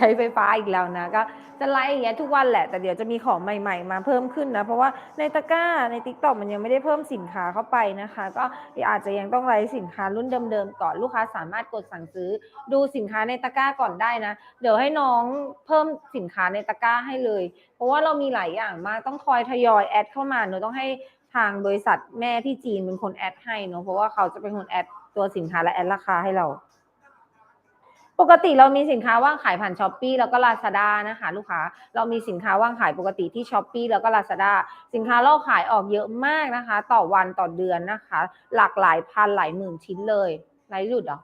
ช้ไฟฟ้าอีกแล้วนะก็จะไล่อย่างเงี้ยทุกวันแหละแต่เดี๋ยวจะมีของใหม่ ๆ มาเพิ่มขึ้นนะ เพราะว่าในตะกร้าใน t ิ k t o k มันยังไม่ได้เพิ่มสินค้าเข้าไปนะคะ ก็อาจจะยังต้องไล่สินค้ารุ่นเดิมๆก่อนลูกค้าสามารถกดสั่งซื้อ ดูสินค้าในตะกร้าก่อนได้นะ เดี๋ยวให้น้องเพิ่มสินค้าในตะกร้าให้เลย เพราะว่าเรามีหลายอย่างมากต้องคอยทยอยแอดเข้ามาหนูต้องให้ทางบริษัทแม่ที่จีนเป็นคนแอดให้เนอะเพราะว่าเขาจะเป็นคนแอดตัวสินค้าและแอดราคาให้เรา ปกติเรามีสินค้าว่างขายผ่านช้อปปีแล้วก็ลาซาด้านะคะ ลูกค้าเรามีสินค้าว่างขายปกติที่ช้อปปีแล้วก็ลาซาด้าสินค้าเราขายออกเยอะมากนะคะ ต่อวันต่อเดือนนะคะ หลากหลายพันหลายหมื่นชิ้นเลยไรหลุดเหรอ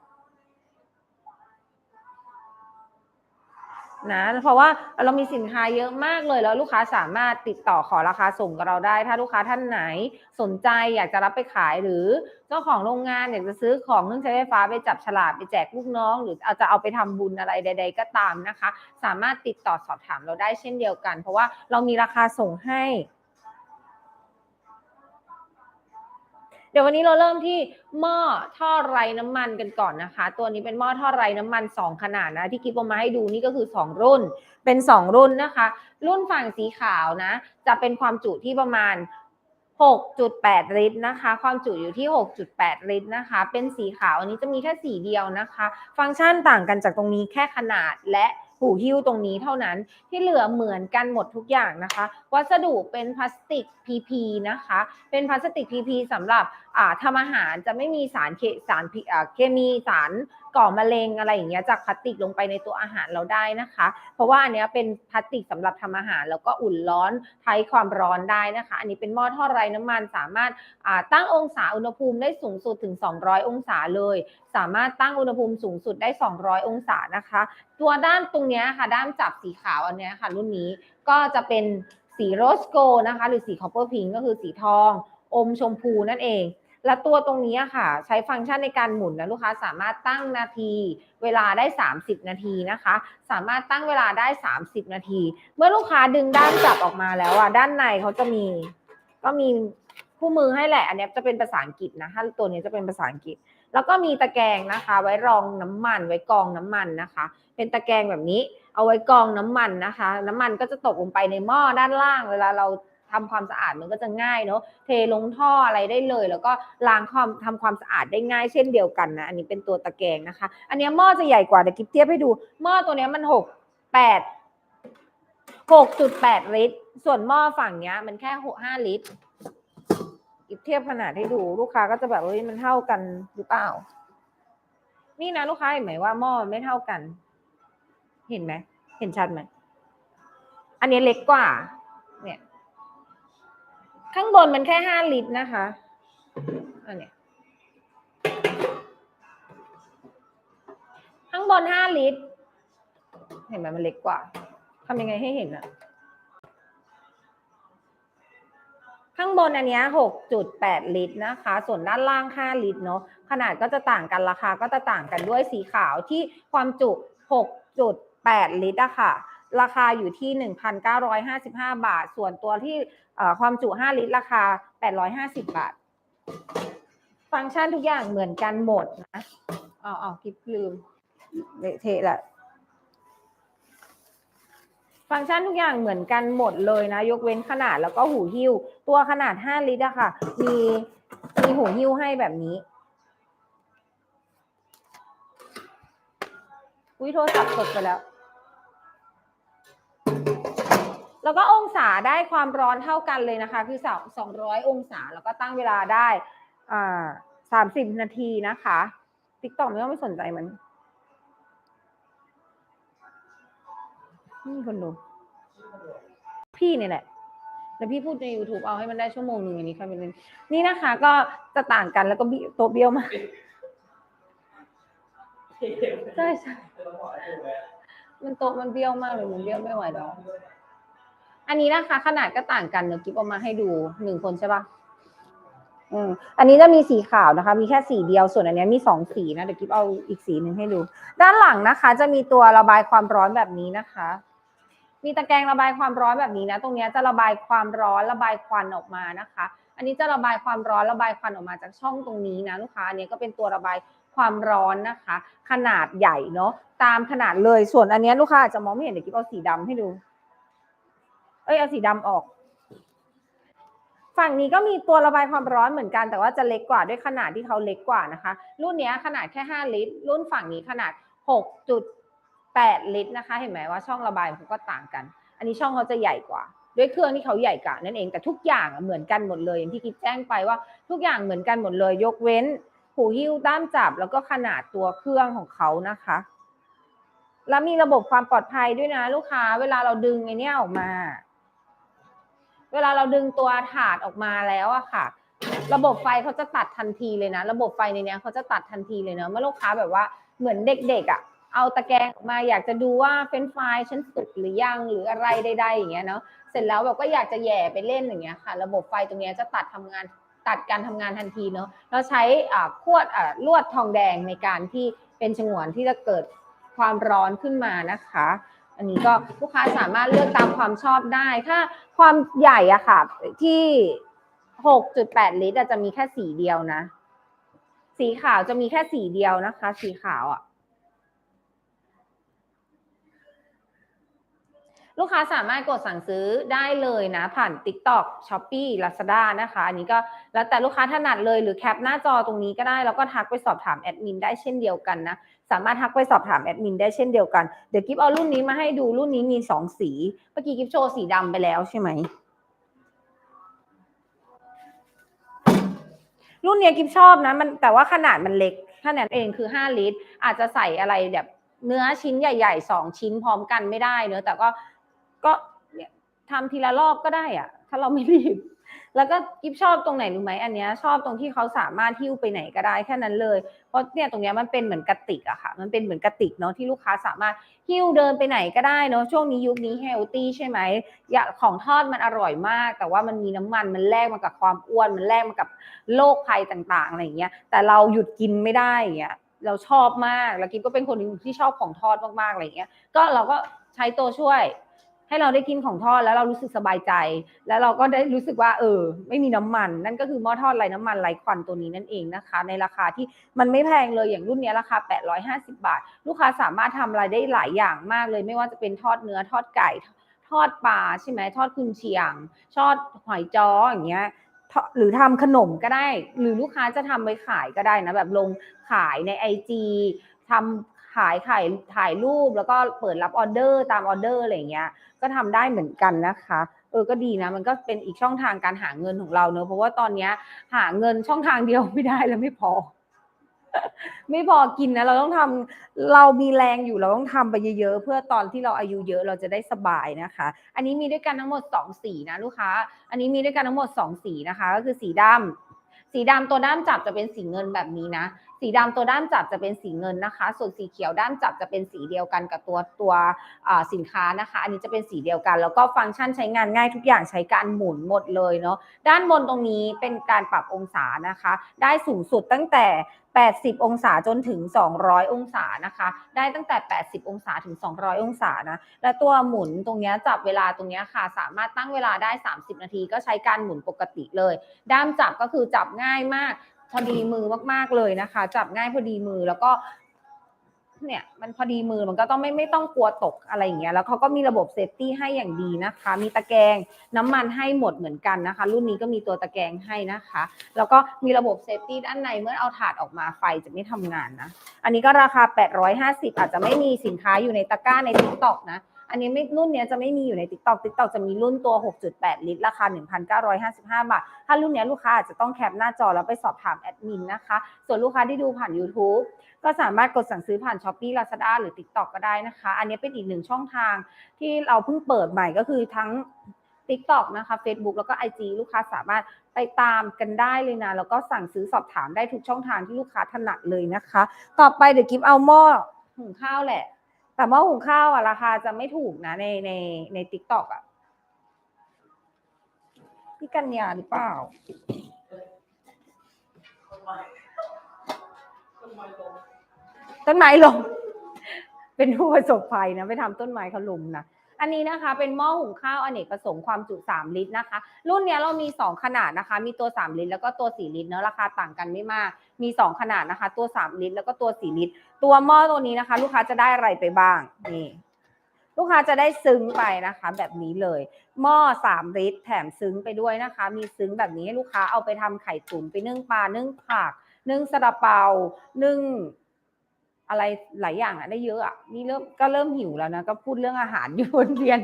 นะเพราะว่าเรามีสินค้าเยอะมากเลยแล้วลูกค้าสามารถติดต่อขอราคาส่งกับเราได้ ถ้าลูกค้าท่านไหนสนใจอยากจะรับไปขายหรือเจ้าของโรงงานอยากจะซื้อของเครื่องใช้ไฟฟ้าไปจับฉลากไปแจกลูกน้อง หรือเอาจะเอาไปทำบุญอะไรใด ๆ ก็ตามนะคะ สามารถติดต่อสอบถามเราได้เช่นเดียวกัน เพราะว่าเรามีราคาส่งให้ ดี๋ยววันนี้เราเริ่มที่หม้อท่อไรน้ำมันกันก่อนนะคะ ตัวนี้เป็นหม้อท่อไรน้ำมัน 2 ขนาดนะที่กิ๊บเอามาให้ดูนี่ก็คือ 2 รุ่น เป็น 2 รุ่นนะคะ รุ่นฝั่งสีขาวนะ จะเป็นความจุที่ประมาณ 6.8 ลิตรนะคะ ความจุอยู่ที่ 6.8 ลิตรนะคะ เป็นสีขาวอันนี้จะมีแค่สีเดียวนะคะ ฟังก์ชันต่างกันจากตรงนี้แค่ขนาดและ หูหิ้วตรงนี้เท่านั้นที่เหลือเหมือนกันหมดทุกอย่างนะคะ วัสดุเป็นพลาสติก PP นะคะ เป็นพลาสติก PP สำหรับทำอาหารจะไม่มีสารเคสารเคมีสาร ก่อมะเร็งอะไรอย่างเงี้ยจากพลาสติกลงไปในตัวอาหารเราได้นะคะ เพราะว่าอันเนี้ยเป็นพลาสติกสำหรับทำอาหาร แล้วก็อุ่นร้อนใช้ความร้อนได้นะคะ อันนี้เป็นหม้อทอดไร้น้ำมันสามารถตั้งองศาอุณหภูมิได้สูงสุดถึง 200 องศาเลย สามารถตั้งอุณหภูมิสูงสุดได้ 200 องศานะคะ ตัวด้านตรงเนี้ยค่ะ ด้านจับสีขาวอันเนี้ยค่ะ รุ่นนี้ก็จะเป็นสีโรสโกนะคะ หรือสีคอปเปอร์พิงก็คือสีทอง อมชมพูนั่นเอง และตัวตรงนี้ค่ะ ใช้ฟังก์ชันในการหมุนนะลูกค้าสามารถตั้งนาที เวลาได้ 30 นาทีนะคะ สามารถตั้งเวลาได้ 30 นาที เมื่อลูกค้าดึงด้านจับออกมาแล้วอะด้านในเขาจะมี ก็มีคู่มือให้แหละ อันนี้จะเป็นภาษาอังกฤษนะถ้าตัวนี้จะเป็นภาษาอังกฤษ แล้วก็มีตะแกรงนะคะ ไว้รองน้ำมันไว้กองน้ำมันนะคะ เป็นตะแกรงแบบนี้เอาไว้กองน้ำมันนะคะ น้ำมันก็จะตกลงไปในหม้อด้านล่าง เวลาเรา ทำความสะอาดมันก็จะง่ายเนาะเทลงท่ออะไรได้เลย แล้วก็ล้างความทำความสะอาดได้ง่ายเช่นเดียวกันนะอันนี้เป็นตัวตะแกรงนะคะ อันนี้หม้อจะใหญ่กว่าเดี๋ยวกิ๊บเทียบให้ดูหม้อตัวนี้มันหกแปดหกจุดแปดลิตร ส่วนหม้อฝั่งเนี้ย มันแค่หกห้าลิตรอิบเทียบขนาดให้ดูลูกค้าก็จะแบบเฮ้ยมันเท่ากันหรือเปล่า นี่นะลูกค้าเห็นไหมว่าหม้อมันไม่เท่ากัน เห็นไหมเห็นชัดไหมอันนี้เล็กกว่า ข้างบนมันแค่ห้าลิตรนะคะ อันเนี้ยข้างบนห้าลิตร เห็นไหมมันเล็กกว่าทำยังไงให้เห็นอะข้างบนอันนี้ย6.8ลิตรนะคะ ส่วนด้านล่าง5ลิตรเนาะ ขนาดก็จะต่างกันราคาก็จะต่างกันด้วยสีขาวที่ความจุ6.8ลิตรอะค่ะ ราคาอยู่ที่ 1,955 บาท ส่วนตัวที่ความจุ 5 ลิตร ราคา 850 บาท ฟังก์ชันทุกอย่างเหมือนกันหมดนะอ๋ออ๋อคลิปลืมเละเทะละฟังก์ชันทุกอย่างเหมือนกันหมดเลยนะ ยกเว้นขนาดแล้วก็หูหิ้ว ตัวขนาด 5 ลิตรอะค่ะ มีมีหูหิ้วให้แบบนี้อุ้ยโทรศัพท์กดไปแล้ว แล้วก็องศาได้ความร้อนเท่ากันเลยนะคะ คือสองร้อยองศา แล้วก็ตั้งเวลาได้อ่าสามสิบนาทีนะคะติ๊กต็อกไม่ต้องไม่สนใจมันนี่คนดู พี่เนี่ยแหละแล้วพี่พูดใน YouTube เอาให้มันได้ชั่วโมงหนึ่งอันนี้ค่ะเป็นนี่นะคะ ก็จะต่างกันแล้วก็บิโตะเบี้ยวมากใช่ใช่มันโตะมันเบี้ยวมากเลยมันเบี้ยวไม่ไหวแล้ว อันนี้นะคะ ขนาดก็ต่างกันเดี๋ยวกิ๊บเอามาให้ดูหนึ่งคนใช่ปะอืมอันนี้จะมีสีขาวนะคะ มีแค่สีเดียวส่วนอันนี้มีสองสีนะเดี๋ยวกิ๊บเอาอีกสีหนึ่งให้ดู ด้านหลังนะคะ จะมีตัวระบายความร้อนแบบนี้นะคะ มีตะแกรงระบายความร้อนแบบนี้นะ ตรงนี้จะระบายความร้อนระบายควันออกมานะคะ อันนี้จะระบายความร้อนระบายควันออกมาจากช่องตรงนี้นะลูกค้าอันนี้ก็เป็นตัวระบายความร้อนนะคะ ขนาดใหญ่เนาะตามขนาดเลยส่วนอันนี้ลูกค้าอาจจะมองไม่เห็นเดี๋ยวกิ๊บเอาสีดำให้ดู เอ้ยเอาสีดำออก ฝั่งนี้ก็มีตัวระบายความร้อนเหมือนกัน แต่ว่าจะเล็กกว่าด้วยขนาดที่เขาเล็กกว่านะคะ รุ่นนี้ขนาดแค่ 5 ลิตร รุ่นฝั่งนี้ขนาด 6.8 ลิตรนะคะ เห็นไหมว่าช่องระบายมันก็ต่างกัน อันนี้ช่องเขาจะใหญ่กว่า ด้วยเครื่องที่เขาใหญ่กว่านั่นเอง แต่ทุกอย่างเหมือนกันหมดเลยอย่างที่กิ๊แจ้งไปว่าทุกอย่างเหมือนกันหมดเลย ยกเว้นหูหิ้วด้ามจับแล้วก็ขนาดตัวเครื่องของเขานะคะ แล้วมีระบบความปลอดภัยด้วยนะลูกค้า เวลาเราดึงไอ้เนี้ยออกมา วลาเราดึงตัวถาดออกมาแล้วอะค่ะ ระบบไฟเขาจะตัดทันทีเลยนะ ระบบไฟในเนี้ยเขาจะตัดทันทีเลยเนะเมื่อลูกค้าแบบว่าเหมือนเด็กๆอะเอาตะแกรงมาอยากจะดูว่าเฟรนฟรายฉันสุกหรือยังหรืออะไรใดๆอย่างเงี้ยเนาะเสร็จแล้วแบบก็อยากจะแหย่ไปเล่นอย่างเงี้ยค่ะ ระบบไฟตรงเนี้ยจะตัดทำงานตัดการทำงานทันทีเนาะเราใช้อ่าขวดอ่าลวดทองแดงในการที่เป็นฉงวนที่จะเกิดความร้อนขึ้นมานะคะ อันนี้ก็ลูกค้าสามารถเลือกตามความชอบได้ ถ้าความใหญ่อะค่ะ ที่ 6.8 ลิตรอะจะมีแค่สีเดียวนะ สีขาวจะมีแค่สีเดียวนะคะ สีขาวอะ ลูกค้าสามารถกดสั่งซื้อได้เลยนะ ผ่าน TikTok Shopee Lazada นะคะ อันนี้ก็แล้วแต่ลูกค้าถนัดเลยหรือแคปหน้าจอตรงนี้ก็ได้ แล้วก็ทักไปสอบถามแอดมินได้เช่นเดียวกันนะ สามารถทักไปสอบถามแอดมินได้เช่นเดียวกัน เดี๋ยวกิฟเอารุ่นนี้มาให้ดูรุ่นนี้มีสองสีเมื่อกี้กิฟโชว์สีดำไปแล้วใช่ไหมรุ่นเนี้ยกิฟชอบนะมันแต่ว่าขนาดมันเล็กแค่นั้นเองคือห้าลิตร อาจจะใส่อะไรแบบเนื้อชิ้นใหญ่ๆสองชิ้นพร้อมกันไม่ได้เนื้อแต่ก็ ก็เนี่ยทำทีละรอบก็ได้อะถ้าเราไม่รีบ แล้วก็กิฟชอบตรงไหนรู้ไหมอันเนี้ยชอบตรงที่เขาสามารถหิ้วไปไหนก็ได้แค่นั้นเลย เพราะเนี่ยตรงเนี้ยมันเป็นเหมือนกระติกอะค่ะ มันเป็นเหมือนกระติกเนาะที่ลูกค้าสามารถหิ้วเดินไปไหนก็ได้เนาะช่วงนี้ยุคนี้เฮลตี้ใช่ไหมอยากของทอดมันอร่อยมาก แต่ว่ามันมีน้ำมันมันแลกมากับความอ้วนมันแลกมากับโรคภัยต่างๆอะไรอย่างเงี้ยแต่เราหยุดกินไม่ได้อย่างเงี้ยเราชอบมาก แล้วกิฟก็เป็นคนที่ชอบของทอดมากๆอะไรอย่างเงี้ย ก็เราก็ใช้ตัวช่วย ให้เราได้กินของทอดแล้วเรารู้สึกสบายใจ แล้วเราก็ได้รู้สึกว่า เออ ไม่มีน้ำมัน นั่นก็คือหม้อทอดไร้น้ำมันไร้ควันตัวนี้นั่นเองนะคะ ในราคาที่มันไม่แพงเลยอย่างรุ่นนี้ราคา 850 บาท ลูกค้าสามารถทำอะไรได้หลายอย่างมากเลย ไม่ว่าจะเป็นทอดเนื้อทอดไก่ ทอดปลาใช่ไหมทอดกุนเชียง ทอดหอยจ้ออย่างเงี้ยหรือทำขนมก็ได้ หรือลูกค้าจะทำไปขายก็ได้นะแบบลงขายในไอจีทำ ขายขายถ่ายรูปแล้วก็เปิดรับออเดอร์ตามออเดอร์อะไรอย่างเงี้ย ก็ทำได้เหมือนกันนะคะ เออก็ดีนะ มันก็เป็นอีกช่องทางการหาเงินของเราเนอะเพราะว่าตอนเนี้ย หาเงินช่องทางเดียวไม่ได้แล้วไม่พอ ไม่พอกินนะเราต้องทำเรามีแรงอยู่เราต้องทำไปเยอะๆเพื่อตอนที่เราอายุเยอะเราจะได้สบายนะคะ อันนี้มีด้วยกันทั้งหมดสองสีนะลูกค้า อันนี้มีด้วยกันทั้งหมดสองสีนะคะ ก็คือสีดำสีดำตัวด้ามจับจะเป็นสีเงินแบบนี้นะ สีดำตัวด้ามจับจะเป็นสีเงินนะคะ ส่วนสีเขียวด้ามจับจะเป็นสีเดียวกันกับตัวตัวสินค้านะคะ อันนี้จะเป็นสีเดียวกัน แล้วก็ฟังก์ชันใช้งานง่ายทุกอย่างใช้การหมุนหมดเลยเนาะด้านบนตรงนี้เป็นการปรับองศานะคะ ได้สูงสุดตั้งแต่ 80 องศาจนถึง 200 องศานะคะ ได้ตั้งแต่ 80 องศาถึง 200 องศานะ และตัวหมุนตรงเนี้ยจับเวลาตรงเนี้ยค่ะ สามารถตั้งเวลาได้ 30 นาทีก็ใช้การหมุนปกติเลย ด้ามจับก็คือจับง่ายมาก พอดีมือมากๆเลยนะคะ จับง่ายพอดีมือแล้วก็ เนี่ย มันพอดีมือมันก็ต้องไม่ไม่ต้องกลัวตกอะไรอย่างเงี้ยแล้วเขาก็มีระบบเซฟตี้ให้อย่างดีนะคะ มีตะแกรงน้ำมันให้หมดเหมือนกันนะคะ รุ่นนี้ก็มีตัวตะแกรงให้นะคะ แล้วก็มีระบบเซฟตี้ด้านในเมื่อเอาถาดออกมาไฟจะไม่ทำงานนะ อันนี้ก็ราคา 850 อาจจะไม่มีสินค้าอยู่ในตะกร้าใน TikTok นะ อันนี้ไม่รุ่นเนี้ยจะไม่มีอยู่ใน TikTok TikTok จะมีรุ่นตัว 6.8 ลิตร ราคา 1,955 บาท ถ้ารุ่นเนี้ยลูกค้าอาจจะต้องแคปหน้าจอแล้วไปสอบถามแอดมินนะคะ ส่วนลูกค้าที่ดูผ่าน YouTube ก็สามารถกดสั่งซื้อผ่าน Shopee Lazada หรือ TikTok ก็ได้นะคะ อันนี้เป็นอีกหนึ่งช่องทางที่เราเพิ่งเปิดใหม่ก็คือทั้ง TikTok นะคะ Facebook แล้วก็ IG ลูกค้าสามารถไปตามกันได้เลยนะ แล้วก็สั่งซื้อสอบถามได้ทุกช่องทางที่ลูกค้าถนัดเลยนะคะ ต่อไปเดี๋ยวกิฟเอาหม้อหุงข้าวแหละ แต่หม้อหุงข้าวอะราคาจะไม่ถูกนะในในในทิกตอกอะพี่กัญญาหรือเปล่า ต้นไม้ลง เป็นผู้ประสบภัยนะ ไปทำต้นไม้เขาลุมนะ อันนี้นะคะเป็นหม้อหุงข้าวอเนกประสงค์ความจุ 3 ลิตรนะคะ รุ่นนี้เรามี 2 ขนาดนะคะ มีตัว 3 ลิตร แล้วก็ตัว 4 ลิตรเนอะราคาต่างกันไม่มาก มี 2 ขนาดนะคะ ตัว 3 ลิตร แล้วก็ตัว 4 ลิตร ตัวหม้อตัวนี้นะคะ ลูกค้าจะได้อะไรไปบ้างนี่ลูกค้าจะได้ซึ้งไปนะคะ แบบนี้เลย หม้อ3ลิตร แถมซึ้งไปด้วยนะคะ มีซึ้งแบบนี้ให้ลูกค้าเอาไปทำไข่ตุ๋นไปนึ่งปลานึ่งผักนึ่งซาลาเปานึ่ง อะไรหลายอย่างอะได้เยอะอะนี่เริ่มก็เริ่มหิวแล้วนะ ก็พูดเรื่องอาหารอยู่วนเวียน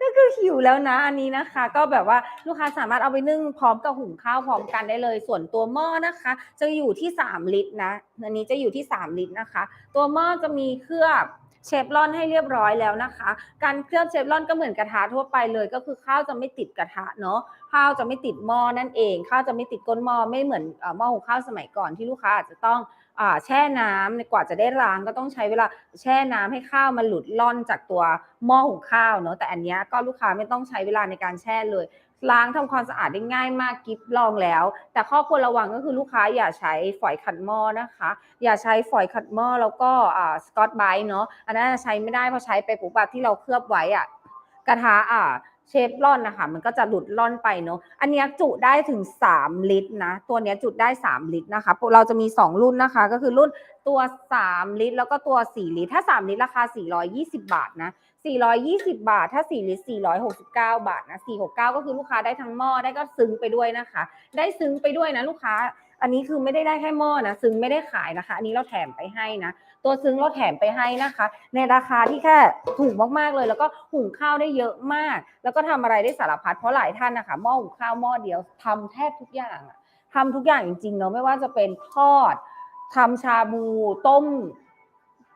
ก็คือหิวแล้วนะอันนี้นะคะ ก็แบบว่าลูกค้าสามารถเอาไปนึ่งพร้อมกับหุงข้าวพร้อมกันได้เลย ส่วนตัวหม้อนะคะ จะอยู่ที่ 3 ลิตรนะอันนี้จะอยู่ที่ 3 ลิตรนะคะ ตัวหม้อจะมีเคลือบเชฟรอนให้เรียบร้อยแล้วนะคะ การเคลือบเชฟรอนก็เหมือนกระทะทั่วไปเลย ก็คือข้าวจะไม่ติดกระทะเนาะข้าวจะไม่ติดหม้อนั่นเองข้าวจะไม่ติดก้นหม้อไม่เหมือนหม้อหุงข้าวสมัยก่อนที่ลูกค้าอาจจะต้อง แช่น้ำกว่าจะได้ล้างก็ต้องใช้เวลาแช่น้ำให้ข้าวมันหลุดล่อนจากตัวหม้อหุงข้าวเนอะแต่อันนี้ก็ลูกค้าไม่ต้องใช้เวลาในการแช่เลย ล้างทำความสะอาดได้ง่ายมากกิฟลองแล้ว แต่ข้อควรระวังก็คือลูกค้าอย่าใช้ฝอยขัดหม้อนะคะ อย่าใช้ฝอยขัดหม้อแล้วก็สกอตไบรท์เนาะอันนั้นใช้ไม่ได้เพราะใช้ไปปุ๊บแบบที่เราเคลือบไว้อะกระทะอ่า เชฟร่อนนะคะมันก็จะหลุดร่อนไปเนาะอันนี้จุได้ถึง 3 ลิตรนะ ตัวนี้จุได้ 3 ลิตรนะคะเราจะมี 2 รุ่นนะคะ ก็คือรุ่นตัว 3 ลิตร แล้วก็ตัว 4 ลิตร ถ้า 3 ลิตรราคา 420 บาทนะ 420 บาท ถ้า 4 ลิตร 469 บาทนะ469 ก็คือลูกค้าได้ทั้งหม้อได้ก็ซึ้งไปด้วยนะคะ ได้ซึ้งไปด้วยนะลูกค้า อันนี้คือไม่ได้ได้แค่หม้อนะซึ้งไม่ได้ขายนะคะ อันนี้เราแถมไปให้นะ ตัวซึ้งเราแถมไปให้นะคะ ในราคาที่แค่ถูกมากๆเลย แล้วก็หุงข้าวได้เยอะมาก แล้วก็ทำอะไรได้สารพัดเพราะหลายท่านนะคะหม้อหุงข้าวหม้อเดียวทำแทบทุกอย่างอะทำทุกอย่างจริงๆเนาะไม่ว่าจะเป็นทอดทำชาบูต้ม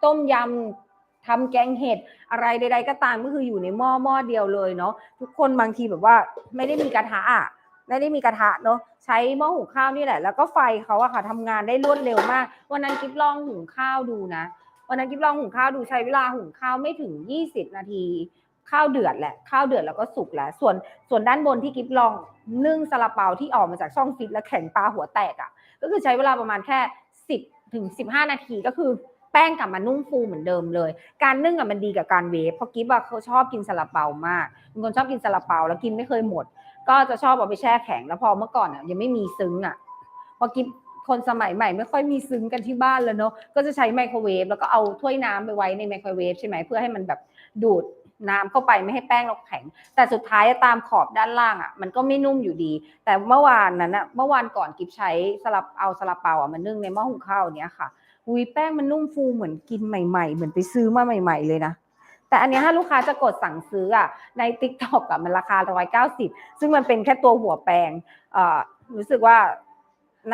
ต้มยำทำแกงเห็ดอะไรใด ๆ ก็ตามก็คืออยู่ในหม้อหม้อเดียวเลยเนาะทุกคนบางทีแบบว่าไม่ได้มีกระทะอะ ไม่ได้มีกระทะเนาะใช้หม้อหุงข้าวนี่แหละ แล้วก็ไฟเขาอะค่ะทำงานได้รวดเร็วมาก วันนั้นกิ๊บลองหุงข้าวดูนะ วันนั้นกิ๊บลองหุงข้าวดูใช้เวลาหุงข้าวไม่ถึง 20 นาทีข้าวเดือดแหละข้าวเดือดแล้วก็สุกแล้วส่วนส่วนด้านบนที่กิ๊บลองนึ่งซาลาเปาที่ออกมาจากช่องฟิตแล้วแข็งปลาหัวแตกอะ่ะ ก็คือใช้เวลาประมาณแค่ 10ถึง15 นาทีก็คือแป้งกลับมานุ่มฟูเหมือนเดิมเลย การนึ่งอะมันดีกับการเวฟเพราะกิ๊บอะเขาชอบกินซาลาเปามากเป็นคนชอบกินซาลาเปาแล้วกินไม่เคยหมด ก็จะชอบเอาไปแช่แข็งแล้วพอเมื่อก่อนอะยังไม่มีซึ้งอะพอกิ๊บคนสมัยใหม่ไม่ค่อยมีซึ้งกันที่บ้านแล้วเนาะก็จะใช้ไมโครเวฟแล้วก็เอาถ้วยน้ำไปไว้ในไมโครเวฟใช่ไหมเพื่อให้มันแบบดูดน้ำเข้าไปไม่ให้แป้งเราแข็ง แต่สุดท้ายตามขอบด้านล่างอะมันก็ไม่นุ่มอยู่ดี แต่เมื่อวานนั้นอะเมื่อวานก่อนกิฟใช้สลับเอาสลับเปาอะมานึ่งในหม้อหุงข้าวเนี้ยค่ะอุ้ยแป้งมันนุ่มฟูเหมือนกินใหม่ ๆ เหมือนไปซื้อมาใหม่ ๆ เลยนะ แต่อันนี้ถ้าลูกค้าจะกดสั่งซื้ออะใน t ิ k t o k อะมันราคา 190 ซึ่งมันเป็นแค่ตัวหัวแปรงเอ่อรู้สึกว่า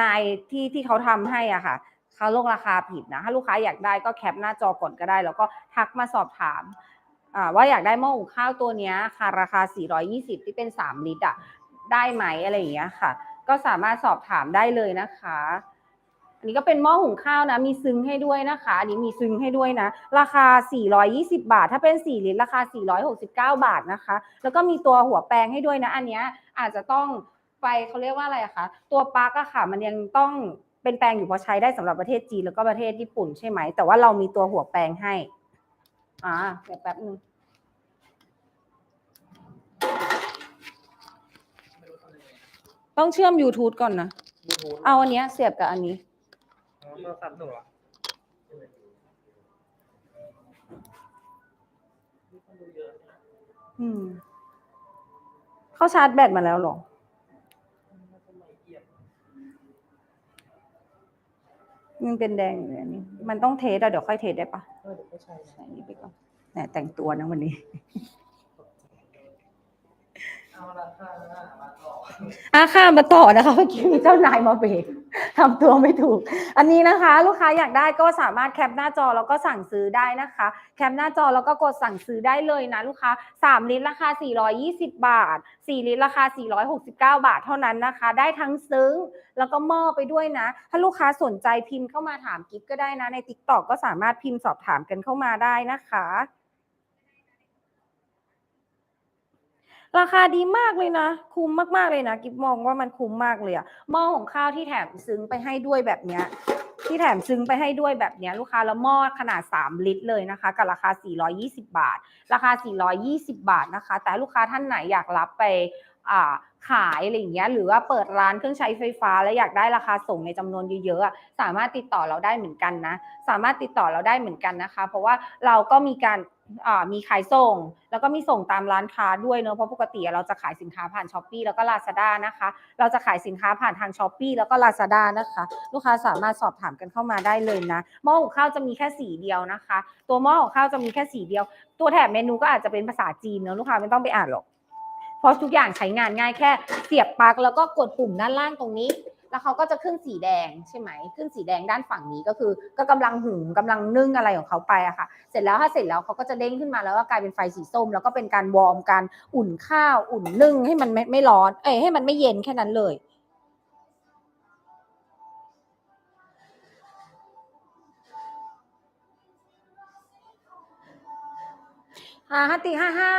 นายที่ที่เขาทำให้อะค่ะเขาลงราคาผิดนะ ถ้าลูกค้าอยากได้ก็แคปหน้าจอก่อนก็ได้ แล้วก็ทักมาสอบถามอ่าว่าอยากได้หม้อหุงข้าวตัวนี้ค่ะราคา 420 ที่เป็น 3 ลิตรอะได้ไหมอะไรอย่างเงี้ยค่ะ ก็สามารถสอบถามได้เลยนะคะ อันนี้ก็เป็นหม้อหุงข้าวนะ มีซึ้งให้ด้วยนะคะ อันนี้มีซึ้งให้ด้วยนะ ราคา 420 บาท ถ้าเป็น 4 ลิตรราคา 469 บาทนะคะ แล้วก็มีตัวหัวแปรงให้ด้วยนะ อันเนี้ยอาจจะต้องไปเขาเรียกว่าอะไรคะ ตัวปลั๊กอะค่ะ มันยังต้องเป็นแปรงอยู่พราะใช้ได้สำหรับประเทศจีนแล้วก็ประเทศญี่ปุ่นใช่ไหม แต่ว่าเรามีตัวหัวแปรงให้ อ่าเดี๋ยวแป๊บนึงต้องเชื่อม YouTube ก่อนนะ เอาอันเนี้ยเสียบกับอันนี้ อ๋อโทรศัพท์หนูเหรอมีคนดูเยอะนะอืม เขาชาร์จแบตมาแล้วเหรอน่าจะไม่เอี่ยมมันเป็นแดงอยู่เลยอันนี้ มันต้องเทสอะเดี๋ยวค่อยเทสได้ปะเออเดี๋ยวก็ใช่ใส่อันนี้ไปก่อนแหมแต่งตัวนะวันนี้เอาค่ามาต่อนะคะเมื่อกี้มีเจ้านายมาเบรกทำตัวไม่ถูก อันนี้นะคะ ลูกค้าอยากได้ก็สามารถแคปหน้าจอแล้วก็สั่งซื้อได้นะคะ แคปหน้าจอแล้วก็กดสั่งซื้อได้เลยนะลูกค้า 3 ลิตรราคา 420 บาท 4 ลิตรราคา 469 บาทเท่านั้นนะคะ ได้ทั้งซึ้งแล้วก็หม้อไปด้วยนะ ถ้าลูกค้าสนใจพิมพ์เข้ามาถามกิฟก็ได้นะใน t ิ k t o k ก็สามารถพิมพ์สอบถามกันเข้ามาได้นะคะ ราคาดีมากเลยนะ คุ้มมากๆเลยนะ กิฟมองว่ามันคุ้มมากเลยอะหม้อของข้าวที่แถมซึ้งไปให้ด้วยแบบเนี้ยที่แถมซึ้งไปให้ด้วยแบบเนี้ยลูกค้าแล้วหม้อขนาด 3 ลิตรเลยนะคะ กับราคา 420 บาท ราคา 420 บาทนะคะ แต่ลูกค้าท่านไหนอยากรับไปอ่าขายอะไรอย่างเงี้ยหรือว่าเปิดร้านเครื่องใช้ไฟฟ้า แล้วอยากได้ราคาส่งในจำนวนเยอะๆสามารถติดต่อเราได้เหมือนกันนะ สามารถติดต่อเราได้เหมือนกันนะคะ เพราะว่าเราก็มีการ มีขายส่ง แล้วก็มีส่งตามร้านค้าด้วยเนอะเพราะปกติเราจะขายสินค้าผ่านช้อปปีแล้วก็ลาซาด้านะคะ เราจะขายสินค้าผ่านทางช้อปปีแล้วก็ลาซาด้านะคะ ลูกค้าสามารถสอบถามกันเข้ามาได้เลยนะหม้อหุงข้าวจะมีแค่สีเดียวนะคะ ตัวหม้อหุงข้าวจะมีแค่สีเดียว ตัวแถบเมนูก็อาจจะเป็นภาษาจีนเนอะลูกค้าไม่ต้องไปอ่านหรอกเพราะทุกอย่างใช้งานง่ายแค่เสียบปลั๊กแล้วก็กดปุ่มด้านล่างตรงนี้ แล้วเขาก็จะขึ้นสีแดงใช่ไหมขึ้นสีแดงด้านฝั่งนี้ก็คือ ก็กำลังหุงกำลังนึ่งอะไรของเขาไปอะค่ะ เสร็จแล้วถ้าเสร็จแล้วเขาก็จะเด้งขึ้นมาแล้วก็กลายเป็นไฟสีส้ม แล้วก็เป็นการวอร์มการอุ่นข้าวอุ่นนึ่งให้มันไม่ไม่ร้อน เอ้ยให้มันไม่เย็นแค่นั้นเลยอ่าฮัตติห้าห้า